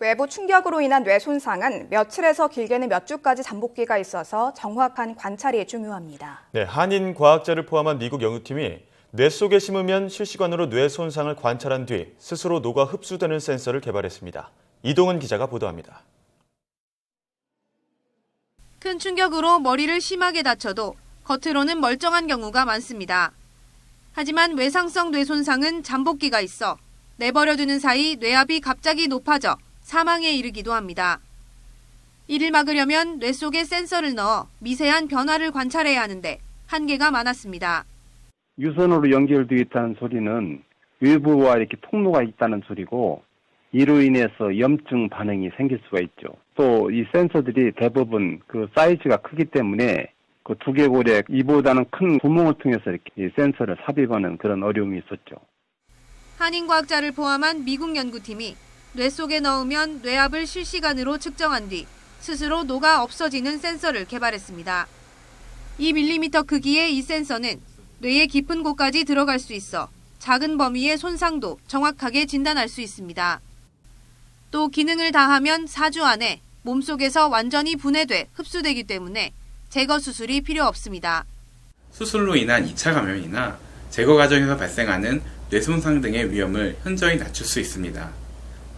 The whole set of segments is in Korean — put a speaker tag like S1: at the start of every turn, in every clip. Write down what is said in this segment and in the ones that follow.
S1: 외부 충격으로 인한 뇌 손상은 며칠에서 길게는 몇 주까지 잠복기가 있어서 정확한 관찰이 중요합니다.
S2: 네, 한인 과학자를 포함한 미국 연구팀이 뇌 속에 심으면 실시간으로 뇌 손상을 관찰한 뒤 스스로 녹아 흡수되는 센서를 개발했습니다. 이동은 기자가 보도합니다.
S3: 큰 충격으로 머리를 심하게 다쳐도 겉으로는 멀쩡한 경우가 많습니다. 하지만 외상성 뇌 손상은 잠복기가 있어 내버려두는 사이 뇌압이 갑자기 높아져 사망에 이르기도 합니다. 이를 막으려면 뇌 속에 센서를 넣어 미세한 변화를 관찰해야 하는데 한계가 많았습니다.
S4: 유선으로 연결되어 있다는 소리는 외부와 이렇게 통로가 있다는 소리고 이로 인해서 염증 반응이 생길 수가 있죠. 또 이 센서들이 대부분 그 사이즈가 크기 때문에 그 두개골에 이보다는 큰 구멍을 통해서 이렇게 이 센서를 삽입하는 그런 어려움이 있었죠.
S3: 한인 과학자를 포함한 미국 연구팀이 뇌 속에 넣으면 뇌압을 실시간으로 측정한 뒤 스스로 녹아 없어지는 센서를 개발했습니다. 2mm 크기의 이 센서는 뇌의 깊은 곳까지 들어갈 수 있어 작은 범위의 손상도 정확하게 진단할 수 있습니다. 또 기능을 다하면 4주 안에 몸속에서 완전히 분해돼 흡수되기 때문에 제거 수술이 필요 없습니다.
S5: 수술로 인한 2차 감염이나 제거 과정에서 발생하는 뇌손상 등의 위험을 현저히 낮출 수 있습니다.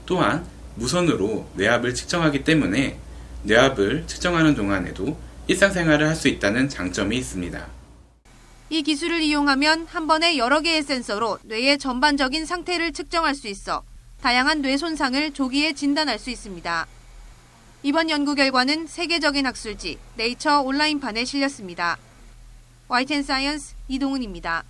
S5: 또한 무선으로 뇌압을 측정하기 때문에 뇌압을 측정하는 동안에도 일상생활을 할 수 있다는 장점이 있습니다.
S3: 이 기술을 이용하면 한 번에 여러 개의 센서로 뇌의 전반적인 상태를 측정할 수 있어 다양한 뇌 손상을 조기에 진단할 수 있습니다. 이번 연구 결과는 세계적인 학술지 네이처 온라인판에 실렸습니다. 와이텐 사이언스 이동훈입니다.